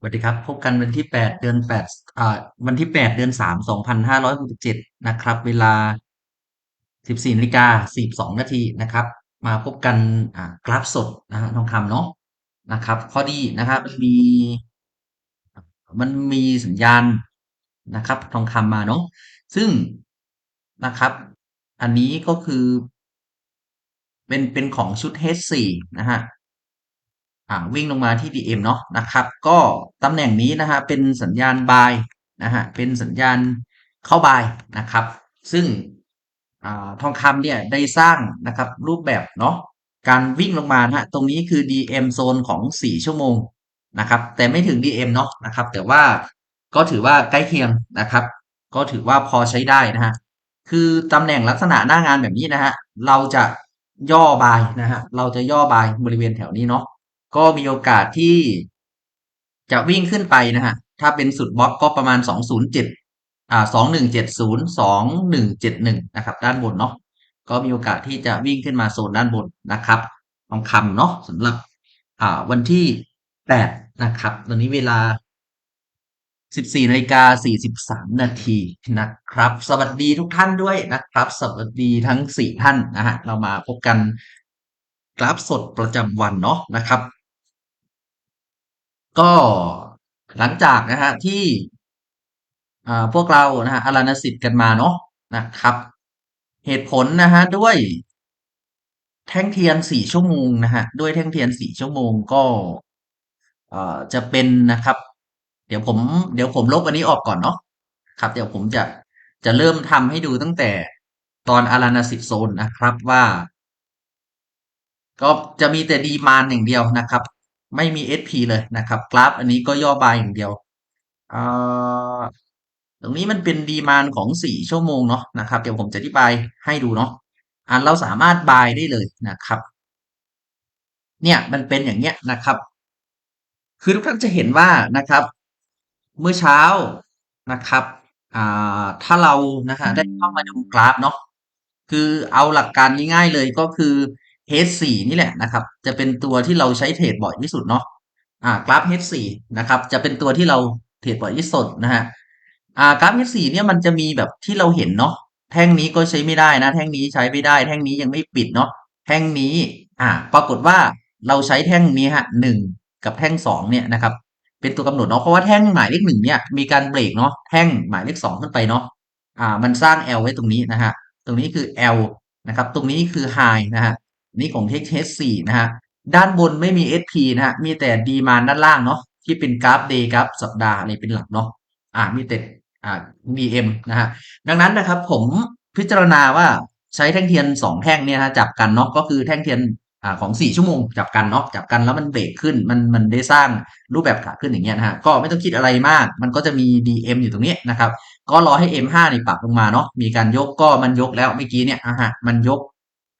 สวัสดีครับ พบกันวันที่แปดเดือนแปดอ่าวันที่แปดเดือนสามสองพันห้าร้อยหกสิบเจ็ดนะครับ เวลาสิบสี่นาฬิกาสี่สองนาทีนะครับ มาพบกันอ่ากราฟสดนะฮะทองคำเนาะนะครับ ข้อดีนะครับมันมีมันมีสัญญาณนะครับ ทองคำมาเนาะซึ่งนะครับ อันนี้ก็คือ เป็นเป็นของชุด H4 นะฮะอ่า วิ่งลงมาที่ DM เนาะนะครับ ก็ตำแหน่งนี้นะฮะเป็นสัญญาณ buy นะฮะเป็นสัญญาณเข้า buy นะครับ ซึ่งอ่าทองคำเนี่ยได้สร้างนะครับรูปแบบเนาะการวิ่งลงมานะฮะตรงนี้คือ DM โซนของ 4 ชั่วโมงนะครับ แต่ไม่ถึง DM เนาะนะครับ แต่ว่าก็ถือว่าใกล้เคียงนะครับ ก็ถือว่าพอใช้ได้นะฮะคือตำแหน่งลักษณะหน้างานแบบนี้นะฮะเราจะย่อบายนะฮะเราจะย่อบายบริเวณแถวนี้เนาะ ก็มีโอกาสที่จะวิ่งขึ้นไปนะฮะ ถ้าเป็นสุดบล็อกก็ประมาณสองศูนย์เจ็ดอ่าสองหนึ่งเจ็ดศูนะครับ ด้านบนเนาะ ก็มีโอกาสที่จะวิ่งขึ้นมาโซนด้านบนนะครับทองคำเนาะสำหรับ อ่า วันที่แปดนะครับ ตอนนี้เวลาสิบสี่นาฬิกาสี่สิบสามนาทีนะครับ สวัสดีทุกท่านด้วยนะครับ สวัสดีทั้งสี่ท่านนะฮะ เรามาพบกันกราฟสดประจำวันเนาะนะครับ ก็หลังจากนะฮะที่พวกเรานะฮะอาราณสิทธิ์กันมาเนาะนะครับ เหตุผลนะฮะด้วย แท่งเทียนสี่ชั่วโมงนะฮะด้วยแท่งเทียนสี่ชั่วโมงก็จะเป็นนะครับ เดี๋ยวผมเดี๋ยวผมลบอันนี้ออกก่อนเนาะครับ เดี๋ยวผมจะจะเริ่มทำให้ดูตั้งแต่ตอนอาราณสิทธิ์โซนนะครับว่า ก็จะมีแต่ดีมานอย่างเดียวนะครับ ไม่มี SP เลยนะครับ กราฟอันนี้ก็ย่อบายอย่างเดียวตรงนี้มันเป็นดีมานของสี่ชั่วโมงเนาะนะครับเดี๋ยวผมจะอธิบายให้ดูเนาะอ่าเราสามารถบายได้เลยนะครับ เนี่ยมันเป็นอย่างเงี้ยนะครับ คือทุกท่านจะเห็นว่านะครับ เมื่อเช้านะครับถ้าเรานะฮะได้เข้ามาดูกราฟเนาะคือเอาหลักการง่ายๆเลยก็คือ H4 นี่แหละนะครับ จะเป็นตัวที่เราใช้เทรดบ่อยที่สุดเนาะอ่ากราฟ H4 นะครับ จะเป็นตัวที่เราเทรดบ่อยที่สุดนะฮะอ่ากราฟ H4 เนี่ยมันจะมีแบบที่เราเห็นเนาะแท่งนี้ก็ใช้ไม่ได้นะ แท่งนี้ใช้ไม่ได้ แท่งนี้ยังไม่ปิดเนาะแท่งนี้ อ่า ปรากฏว่าเราใช้แท่งนี้ฮะหนึ่งกับแท่งสองเนี่ยนะครับ เป็นตัวกำหนดเนาะเพราะว่าแท่งหมายเลขหนึ่งเนี่ยมีการเบรกเนาะแท่งหมายเลขสองขึ้นไปเนาะอ่า มันสร้าง L ไว้ตรงนี้นะฮะตรงนี้คือ L นะครับ ตรงนี้คือ High นะฮะ นี่ของ H4 นะฮะด้านบนไม่มี SP นะฮะมีแต่ดีมานด้านล่างเนาะที่เป็นกราฟ day กราฟสัปดาห์อะไรเป็นหลักเนาะอ่ามีแต่อ่า BM นะฮะดังนั้นนะครับผมพิจารณาว่าใช้แท่งเทียนสองแท่งเนี่ยฮะจับกันเนาะก็คือแท่งเทียนอ่าของสี่ชั่วโมงจับกันเนาะจับกันแล้วมันเบรกขึ้นมันมันได้สร้างรูปแบบขาขึ้นอย่างเงี้ยนะฮะก็ไม่ต้องคิดอะไรมาก มันก็จะมี DM อยู่ตรงนี้นะครับ ก็รอให้ M5 นี่ปรับลงมาเนาะมีการยกก็มันยกแล้วเมื่อกี้เนี่ยอะฮะมันยก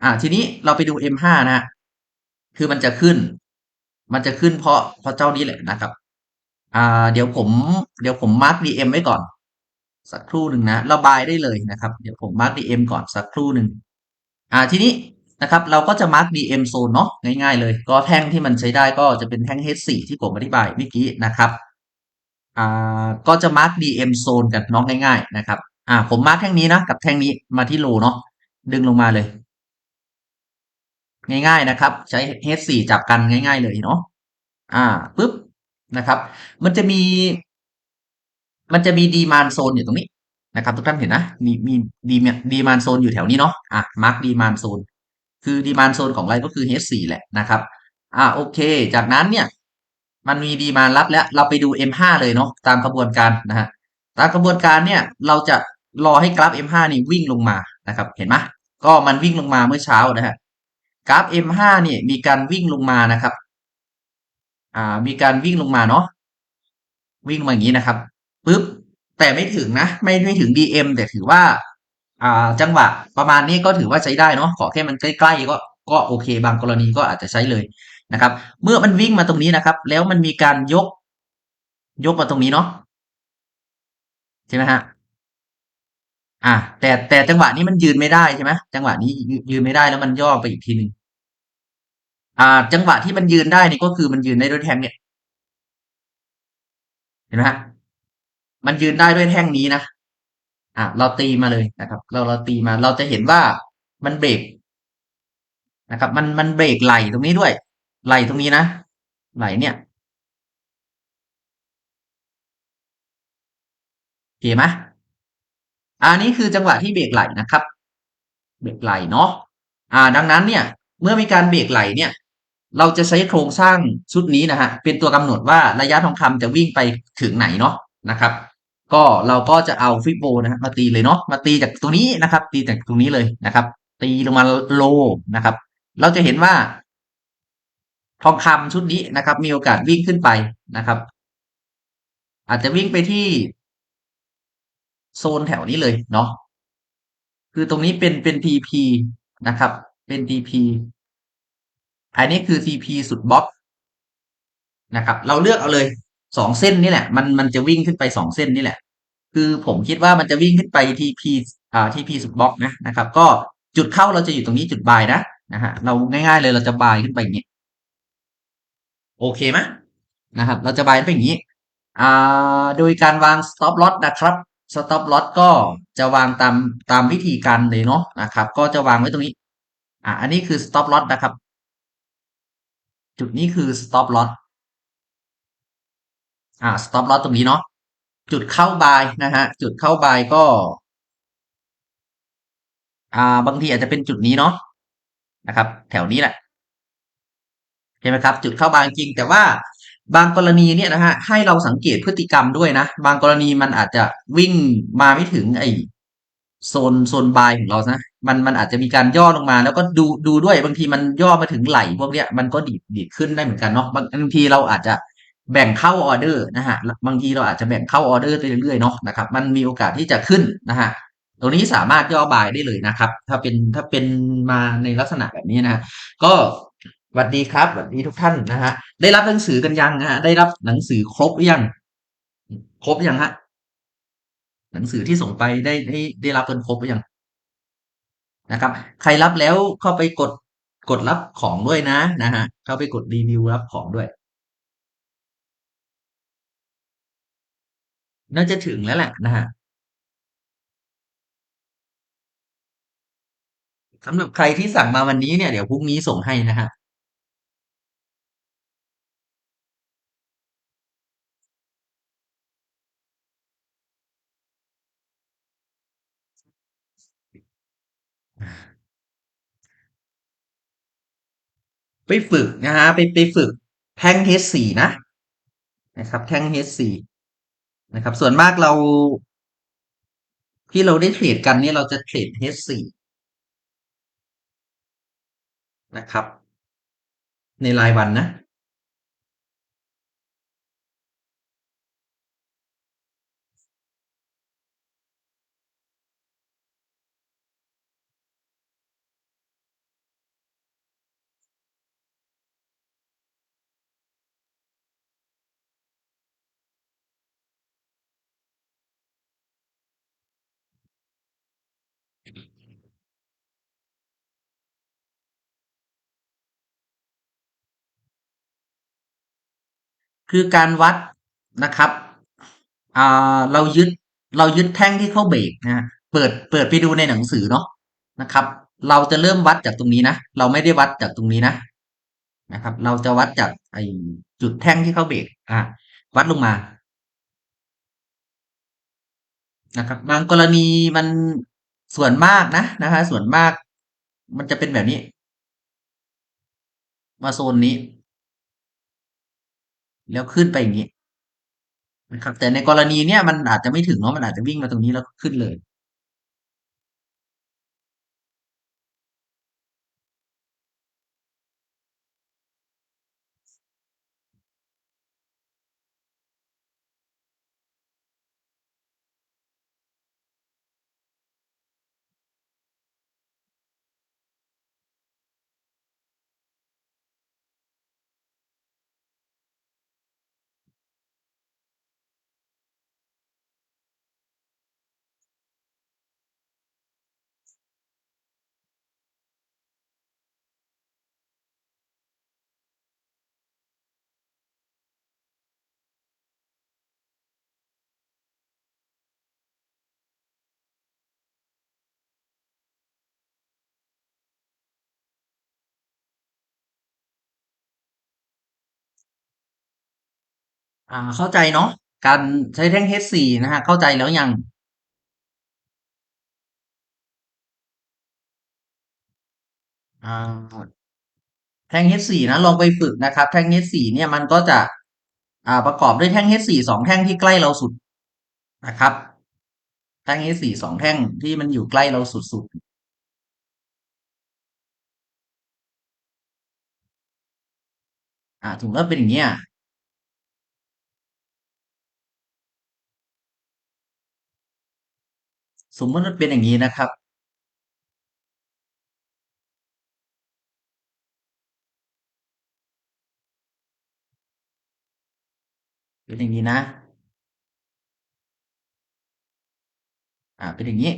อ่าทีนี้เราไปดู M5 นะฮะคือมันจะขึ้น มันจะขึ้นเพราะเพราะเจ้านี้แหละนะครับ อ่า เดี๋ยวผมเดี๋ยวผมมาร์ก DM ไว้ก่อน สักครู่หนึ่งนะระบายได้เลยนะครับ เดี๋ยวผมมาร์ก DM ก่อนสักครู่หนึ่งอ่าทีนี้นะครับ เราก็จะมาร์ก DM โซนเนาะง่ายๆเลย ก็แท่งที่มันใช้ได้ก็จะเป็นแท่ง H4 ที่ผมอธิบายเมื่อกี้นะครับอ่าก็จะมาร์ก DM โซนกันน้องง่าย ๆ นะครับ อ่า ผมมาร์กแท่งนี้นะกับแท่งนี้มาที่โลเนาะดึงลงมาเลย ง่ายๆนะครับ ใช้ H4 จับกันง่าย ๆ เลยเนาะอ่าปึ๊บนะครับ มันจะมี มันจะมีดีมานโซนอยู่ตรงนี้นะครับ ทุกท่านเห็นนะ มีมีดีดีมานโซนอยู่แถวนี้เนาะอะมาร์กดีมานโซนคือดีมานโซนของอะไรก็คือ H4 แหละนะครับอ่าโอเค จากนั้นเนี่ย มันมีดีมานรับแล้ว เราไปดู M5 เลยเนาะตามกระบวนการนะฮะตามกระบวนการเนี่ย เราจะรอให้กราฟ M5 นี่วิ่งลงมานะครับ เห็นไหมก็มันวิ่งลงมาเมื่อเช้านะฮะ กราฟ M5 เนี่ยมีการวิ่งลงมานะครับ อ่า มีการวิ่งลงมาเนาะ วิ่งมาอย่างนี้นะครับปึ๊บ แต่ไม่ถึงนะ ไม่ไม่ถึง DM แต่ถือว่า อ่า จังหวะประมาณนี้ก็ถือว่าใช้ได้เนาะ ขอแค่มันใกล้ๆก็ ก็โอเค บางกรณีก็อาจจะใช้เลยนะครับ เมื่อมันวิ่งมาตรงนี้นะครับ แล้วมันมีการยก ยกมาตรงนี้เนาะ ใช่ไหมฮะอ่าแต่แต่จังหวะนี้มันยืนไม่ได้ใช่ไหมจังหวะนี้ยืนไม่ได้แล้วมันย่อไปอีกทีหนึ่ง อ่า จังหวะที่มันยืนได้นี่ก็คือมันยืนได้ด้วยแท่งเนี่ย เห็นไหมฮะมันยืนได้ด้วยแท่งนี้นะอะเราตีมาเลยนะครับ เราเราตีมา เราจะเห็นว่ามันเบรกนะครับ มันมันเบรกไหลตรงนี้ด้วย ไหลตรงนี้นะไหลเนี่ยโอเคไหมอันนี้คือจังหวะที่เบรกไหลนะครับ เบรกไหลเนาะอ่า ดังนั้นเนี่ย เมื่อมีการเบรกไหลเนี่ย เราจะใช้โครงสร้างชุดนี้นะฮะเป็นตัวกำหนดว่าระยะทองคำจะวิ่งไปถึงไหนเนาะนะครับ ก็เราก็จะเอาฟิโบนะฮะมาตีเลยเนาะมาตีจากตรงนี้นะครับ ตีจากตรงนี้เลยนะครับ ตีลงมาโลนะครับ เราจะเห็นว่า ทองคำชุดนี้นะครับ มีโอกาสวิ่งขึ้นไปนะครับ อาจจะวิ่งไปที่ โซนแถวนี้เลยเนาะคือตรงนี้เป็นเป็น TP นะครับ เป็น TP อันนี้คือ TP สุดบล็อกนะครับ เราเลือกเอาเลยสองเส้นนี่แหละ มันมันจะวิ่งขึ้นไปสองเส้นนี่แหละ คือผมคิดว่ามันจะวิ่งขึ้นไป TP อ่า TP สุดบล็อกนะนะครับ ก็จุดเข้าเราจะอยู่ตรงนี้จุดบายนะนะฮะเราง่ายๆเลยเราจะบายขึ้นไปอย่างนี้ โอเคไหมนะครับ เราจะบายขึ้นไปอย่างนี้อ่าโดยการวาง stop loss นะครับ stop loss ก็จะวางตามตามวิธีการเลยเนาะนะครับ ก็จะวางไว้ตรงนี้ อ่าอันนี้คือ stop loss นะครับ จุดนี้คือ stop loss อ่า stop loss ตรงนี้เนาะจุดเข้าบายนะฮะ จุดเข้าบายก็ อ่า บางทีอาจจะเป็นจุดนี้เนาะนะครับ แถวนี้แหละใช่ไหมครับ จุดเข้าบายจริง แต่ว่าบางกรณีเนี่ยนะฮะให้เราสังเกตพฤติกรรมด้วยนะ บางกรณีมันอาจจะวิ่งมาไม่ถึงไอโซนโซนบายของเรานะ มันมันอาจจะมีการย่อลงมา แล้วก็ดูดูด้วยบางทีมันย่อมาถึงไหลพวกเนี้ยมันก็ดีดดีดขึ้นได้เหมือนกันเนาะบางบางทีเราอาจจะแบ่งเข้าออเดอร์นะฮะบางทีเราอาจจะแบ่งเข้าออเดอร์ไปเรื่อยๆเนาะนะครับมันมีโอกาสที่จะขึ้นนะฮะตรงนี้สามารถย่อบายได้เลยนะครับ ถ้าเป็นถ้าเป็นมาในลักษณะแบบนี้นะฮะก็สวัสดีครับสวัสดีทุกท่านนะฮะได้รับหนังสือกันยังฮะได้รับหนังสือครบหรือยัง ครบยังฮะหนังสือที่ส่งไปได้ได้ได้รับกันครบหรือยัง นะครับ ใครรับแล้วเข้าไปกดกดรับของด้วยนะนะฮะเข้าไปกดรีวิวรับของด้วย น่าจะถึงแล้วแหละนะฮะสำหรับใครที่สั่งมาวันนี้เนี่ยเดี๋ยวพรุ่งนี้ส่งให้นะฮะ ไปฝึกนะฮะไปไปฝึกแท่ง H4 นะนะครับ แท่ง H4 นะครับ ส่วนมากเรา ที่เราได้เทรดกันเนี่ยเราจะเทรด H4 นะครับ ในรายวันนะ คือการวัดนะครับเรายึดเรายึดแท่งที่เข้าเบรกนะเปิดเปิดไปดูในหนังสือเนาะนะครับ เราจะเริ่มวัดจากตรงนี้นะเราไม่ได้วัดจากตรงนี้นะนะครับ เราจะวัดจากไอจุดแท่งที่เข้าเบรกอะวัดลงมานะครับบางกรณีมันส่วนมากนะนะคะส่วนมาก มันจะเป็นแบบนี้ มาโซนนี้ แล้วขึ้นไปอย่างนี้นะครับแต่ในกรณีเนี้ยมันอาจจะไม่ถึงเนาะมันอาจจะวิ่งมาตรงนี้แล้วขึ้นเลย อ่า เข้าใจเนาะ การใช้แท่ง H4 นะฮะ เข้าใจแล้วยัง อ่า แท่ง H4 นะ ลองไปฝึกนะครับ แท่ง H4 เนี่ยมันก็จะ อ่า ประกอบด้วยแท่ง H4 สองแท่งที่ใกล้เราสุดนะครับ แท่ง H4 สองแท่งที่มันอยู่ใกล้เราสุดๆอ่าถึงแล้วเป็นอย่างเงี้ย สมมติมันเป็นอย่างนี้นะครับ เป็นอย่างนี้นะ อ่า เป็นอย่างนี้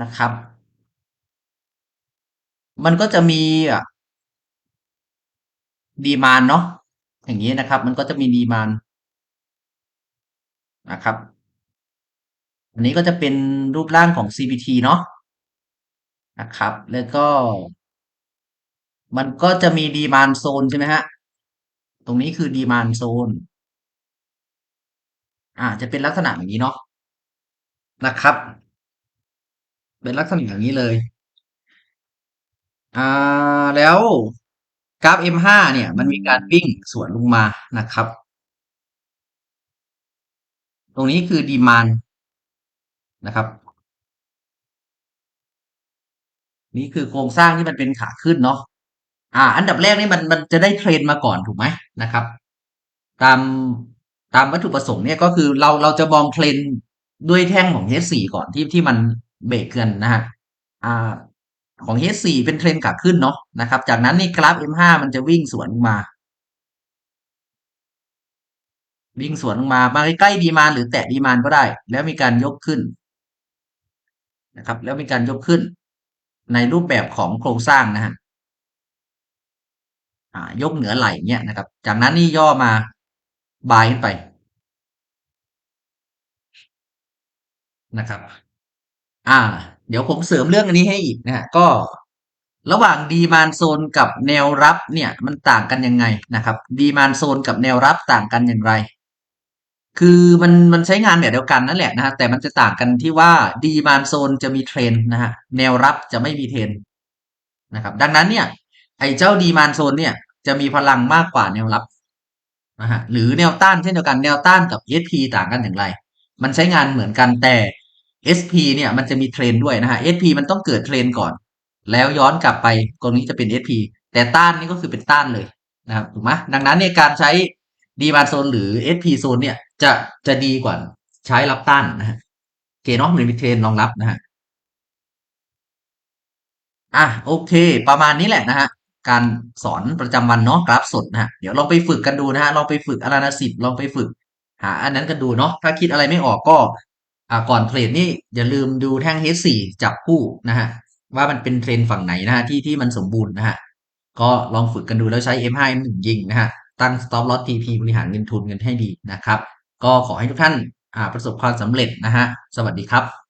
นะครับ มันก็จะมีอะดีมานเนาะ อย่างนี้นะครับ มันก็จะมีดีมานนะครับ อันนี้ก็จะเป็นรูปร่างของ CPT เนาะนะครับ แล้วก็ มันก็จะมีดีมานโซนใช่ไหมฮะ ตรงนี้คือดีมานโซน อ่า จะเป็นลักษณะอย่างนี้เนาะนะครับ เป็นลักษณะอย่างนี้เลย อ่า แล้ว กราฟ M5 เนี่ยมันมีการวิ่งสวนลงมานะครับ ตรงนี้คือดีมานนะครับ นี่คือโครงสร้างที่มันเป็นขาขึ้นเนาะอ่า อันดับแรกนี่มันมันจะได้เทรนมาก่อนถูกไหมนะครับ ตามตามวัตถุประสงค์เนี่ยก็คือเราเราจะมองเทรนด้วยแท่งของ H4 ก่อนที่ที่มันเบรกกันนะฮะอ่า ของ H4 เป็นเทรนขาขึ้นเนาะนะครับ จากนั้นนี่กราฟ M5 มันจะวิ่งสวนลงมา วิ่งสวนลงมามาใกล้ๆดีมานหรือแตะดีมานก็ได้ แล้วมีการยกขึ้นนะครับ แล้วมีการยกขึ้น ในรูปแบบของโครงสร้างนะฮะยกเหนือไหล่เนี่ยนะครับ จากนั้นนี่ย่อมาบายขึ้นไปนะครับ อ่า เดี๋ยวผมเสริมเรื่องอันนี้ให้อีกนะฮะก็ระหว่างดีมานโซนกับแนวรับเนี่ยมันต่างกันยังไงนะครับดีมานโซนกับแนวรับต่างกันอย่างไร คือมันมันใช้งานแบบเดียวกันนั่นแหละนะฮะแต่มันจะต่างกันที่ว่าดีมานโซนจะมีเทรนนะฮะแนวรับจะไม่มีเทรนนะครับ ดังนั้นเนี่ย ไอ้เจ้าดีมานโซนเนี่ย จะมีพลังมากกว่าแนวรับนะฮะหรือแนวต้านเช่นเดียวกันแนวต้านกับ SP ต่างกันอย่างไร มันใช้งานเหมือนกันแต่ SP เนี่ยมันจะมีเทรนด้วยนะฮะ SP มันต้องเกิดเทรนก่อน แล้วย้อนกลับไปตรงนี้จะเป็น SP แต่ต้านนี่ก็คือเป็นต้านเลยนะครับถูกไหมดังนั้นในการใช้ดีมาโซนหรือ SP โซนเนี่ยจะจะดีกว่าใช้รับต้านนะฮะเกเนาะมันมีเทรนรองรับนะฮะอะโอเค ประมาณนี้แหละนะฮะการสอนประจำวันเนาะกราฟสดนะฮะเดี๋ยวลองไปฝึกกันดูนะฮะลองไปฝึกอนาลิซิสลองไปฝึก หา อันนั้นกันดูเนาะถ้าคิดอะไรไม่ออกก็ อ่าก่อนเทรดนี่อย่าลืมดูแท่ง H4 จับคู่นะฮะว่ามันเป็นเทรนฝั่งไหนนะฮะที่ที่มันสมบูรณ์นะฮะก็ลองฝึกกันดูแล้วใช้ M5 M1 ยิงนะฮะตั้ง stop loss TP บริหารเงินทุนกันให้ดีนะครับ ก็ขอให้ทุกท่านประสบความสำเร็จนะฮะสวัสดีครับ